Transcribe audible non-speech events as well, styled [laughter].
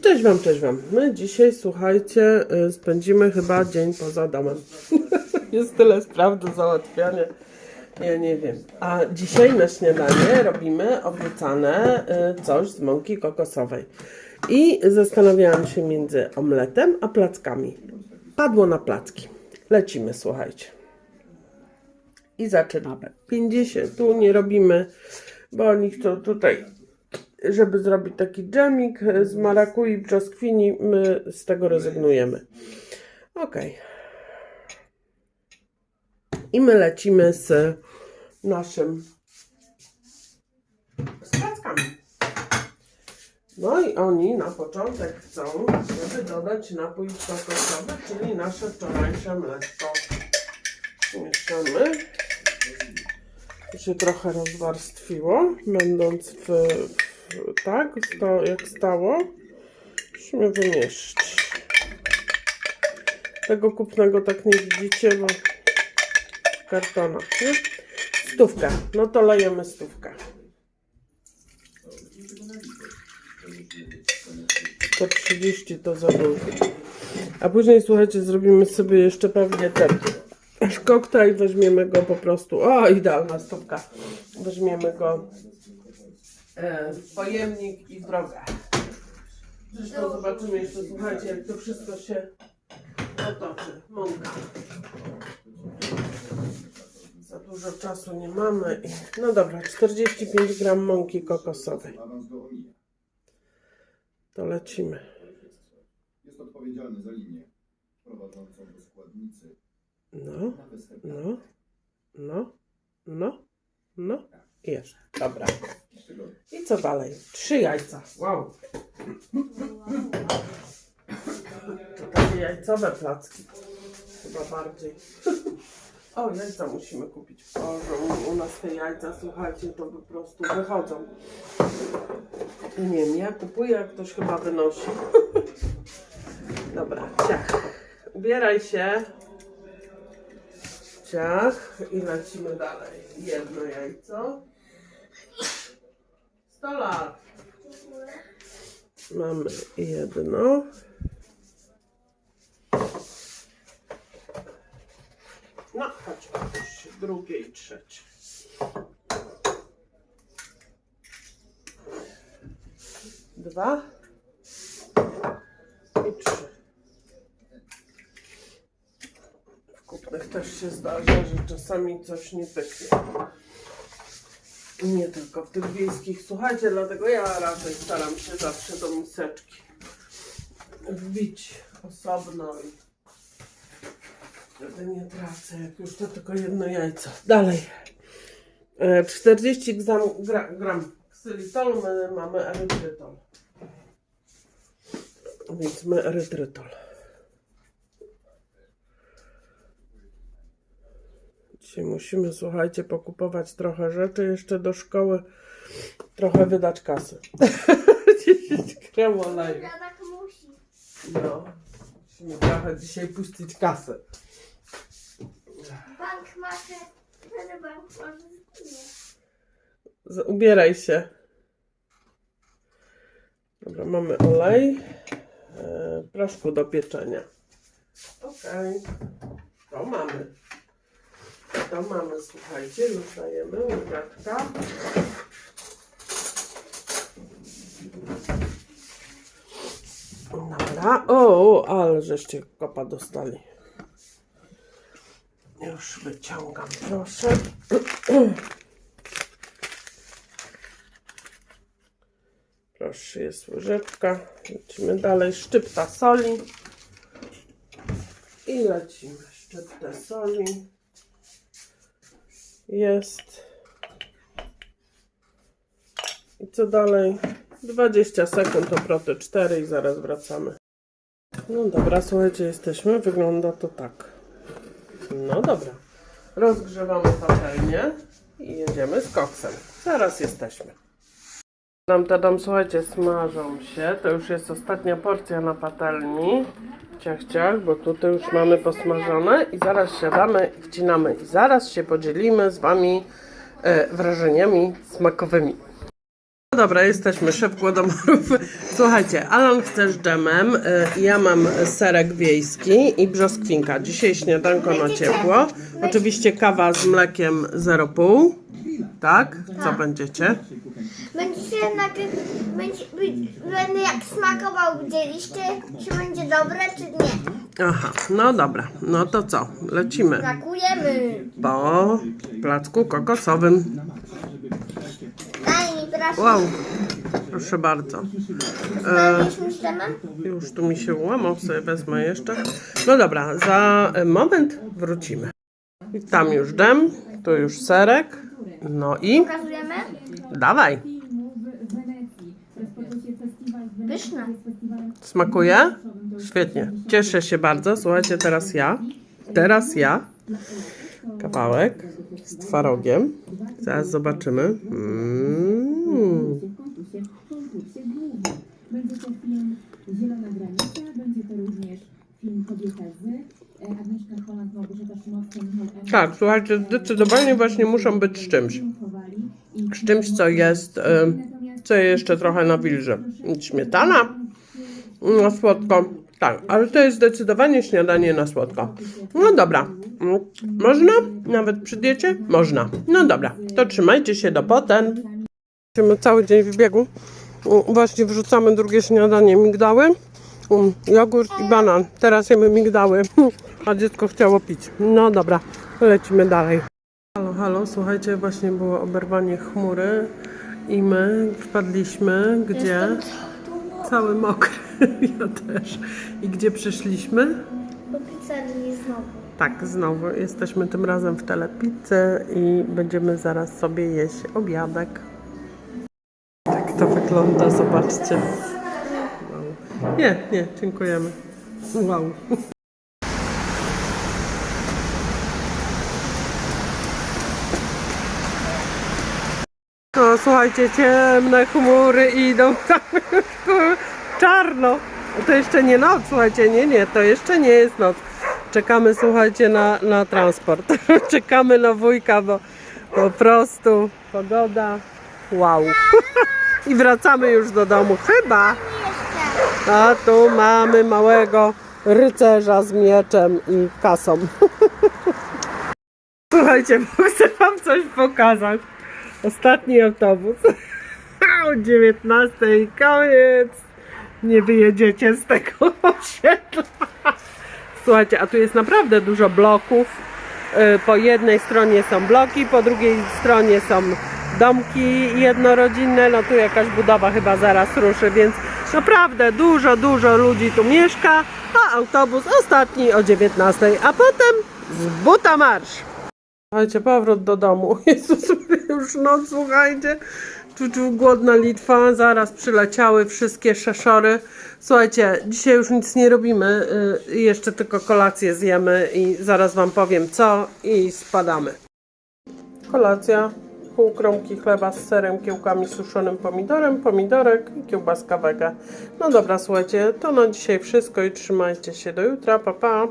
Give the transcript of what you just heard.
Cześć Wam, cześć Wam. My dzisiaj, słuchajcie, y, spędzimy chyba dzień poza domem. [laughs] Jest tyle spraw do załatwiania. Ja nie wiem. A dzisiaj na śniadanie robimy obiecane y, coś z mąki kokosowej. I zastanawiałam się między omletem a plackami. Padło na placki. Lecimy, słuchajcie. I zaczynamy. 50 tu nie robimy, bo oni chcą tutaj żeby zrobić taki dżemik z marakui, brzoskwini, my z tego rezygnujemy. Ok. I my lecimy z naszym z plackami. No i oni na początek chcą, żeby dodać napój kokosowy, czyli nasze wczorajsze mleczko. Mieszamy. To się trochę rozwarstwiło, będąc w, w tak, jak stało. Musimy wymieszać. Tego kupnego tak nie widzicie, bo w kartonach, nie? Stówkę. No to lejemy stówkę. 130 to za dużo. A później, słuchajcie, zrobimy sobie jeszcze pewnie ten koktajl, weźmiemy go po prostu, o idealna stówka, weźmiemy go w pojemnik i w drogę. Zresztą zobaczymy jeszcze, słuchajcie, jak to wszystko się otoczy. Mąka. Za dużo czasu nie mamy. I, no dobra, 45 gram mąki kokosowej. To lecimy. Jest odpowiedzialny za linię prowadzącą do składnicy No, no, no, no, no. Jest. Dobra. I co dalej? Trzy jajca. Wow. To takie jajcowe placki. Chyba bardziej. O, jajca musimy kupić. O, że u, u nas te jajca, słuchajcie, to po prostu wychodzą. Nie wiem, ja kupuję, jak ktoś chyba wynosi. [laughs] Dobra, ciach. Ubieraj się. Ciach. I lecimy dalej. Jedno jajco. 100 lat. Mamy jedno. No, chodź, Patrz, drugie i trzecie. Dwa i trzy. W kupnych też się zdarza, że czasami coś nie pyknie. Nie tylko w tych wiejskich. Słuchajcie, dlatego ja raczej staram się zawsze do miseczki wbić osobno i wtedy nie tracę. Jak już to tylko jedno jajco. Dalej. E, 40 gram, gra, gram ksylitolu, my mamy erytrytol. Więc my erytrytol. Dzisiaj musimy, słuchajcie, pokupować trochę rzeczy jeszcze do szkoły. Trochę wydać kasy. 10 gram oleju. Ja tak musi. No. Musimy trochę dzisiaj puścić kasę. Bank masze, wtedy bank może Ubieraj się. Dobra, mamy olej. E, proszku do pieczenia. Okej. To mamy. To mamy, słuchajcie, już dajemy łyżeczka. Dobra. O, ale żeście kopa dostali. Już wyciągam, proszę. Proszę, jest łyżeczka. Lecimy dalej. Szczypta soli. I lecimy. Szczyptę soli. Jest. I co dalej? 20 sekund obroty 4 i zaraz wracamy. No dobra, słuchajcie, jesteśmy. Wygląda to tak. No dobra. Rozgrzewamy patelnię i jedziemy z koksem. Zaraz jesteśmy. Tam, tadam, słuchajcie, smażą się. To już jest ostatnia porcja na patelni. Ciach, ciach, bo tutaj już mamy posmażone i zaraz siadamy i wcinamy. I zaraz się podzielimy z Wami e, wrażeniami smakowymi. No dobra, jesteśmy, szef głodomorów. [laughs] Słuchajcie, Alan chce z dżemem, y, ja mam serek wiejski i brzoskwinka. Dzisiaj śniadanko na ciepło. Oczywiście kawa z mlekiem 0,5. Tak? Co będziecie? Będziecie nagry... Będzie, będę jak smakował widzieliście, czy będzie dobre, czy nie. Aha, no dobra. No to co? Lecimy Smakujemy. po placku kokosowym. Daj mi proszę. Wow, proszę bardzo. Znaleźliśmy z dżemem? Już tu mi się łamał, sobie wezmę jeszcze. No dobra, za moment wrócimy. I Tam już dżem, tu już serek. No i Pokazujemy? dawaj. Pyszne. Smakuje? Świetnie. Cieszę się bardzo. Słuchajcie, teraz ja. Teraz ja. Kawałek z twarogiem. Zaraz zobaczymy. Mm. Tak, słuchajcie, zdecydowanie właśnie muszą być z czymś. Z czymś, co jest, e, co jeszcze trochę nawilży. Śmietana na słodko. Tak, ale to jest zdecydowanie śniadanie na słodko. No dobra. Można? Nawet przy diecie? Można. No dobra, to trzymajcie się do potem. Mamy cały dzień w biegu. Właśnie wrzucamy drugie śniadanie migdały, jogurt i banan. Teraz jemy migdały, [laughs] a dziecko chciało pić. No dobra, lecimy dalej. Halo, halo, słuchajcie, właśnie było oberwanie chmury i my wpadliśmy, gdzie? Cały mokry, [laughs] ja też. I gdzie przyszliśmy? Do pizzerii znowu. Tak, znowu jesteśmy tym razem w telepizzy i będziemy zaraz sobie jeść obiadek. Tak to wygląda, zobaczcie. Wow. Nie, nie, dziękujemy. Wow. Słuchajcie, ciemne chmury idą [laughs] tam czarno. To jeszcze nie noc, słuchajcie, nie, nie, to jeszcze nie jest noc. Czekamy, słuchajcie, na, na transport. [laughs] Czekamy na wujka, bo po prostu pogoda, wow. [laughs] I wracamy już do domu, chyba. A tu mamy małego rycerza z mieczem i kasą. Słuchajcie, bo chcę wam coś pokazać. Ostatni autobus. [laughs] O 19 koniec. Nie wyjedziecie z tego osiedla. Słuchajcie, a tu jest naprawdę dużo bloków. Y, Po jednej stronie są bloki, po drugiej stronie są domki jednorodzinne. No tu jakaś budowa chyba zaraz ruszy, więc naprawdę dużo, dużo ludzi tu mieszka. A autobus ostatni o 19, a potem z buta marsz. Słuchajcie, powrót do domu. [laughs] Jezus, [laughs] już noc, słuchajcie. Tu, tu głodna Litwa, zaraz przyleciały wszystkie szeszory. Słuchajcie, dzisiaj już nic nie robimy, y, jeszcze tylko kolację zjemy i zaraz wam powiem co i spadamy. Kolacja, pół kromki chleba z serem, kiełkami suszonym pomidorem, pomidorek i kiełbaska. No dobra, słuchajcie, to na dzisiaj wszystko i trzymajcie się do jutra, pa pa.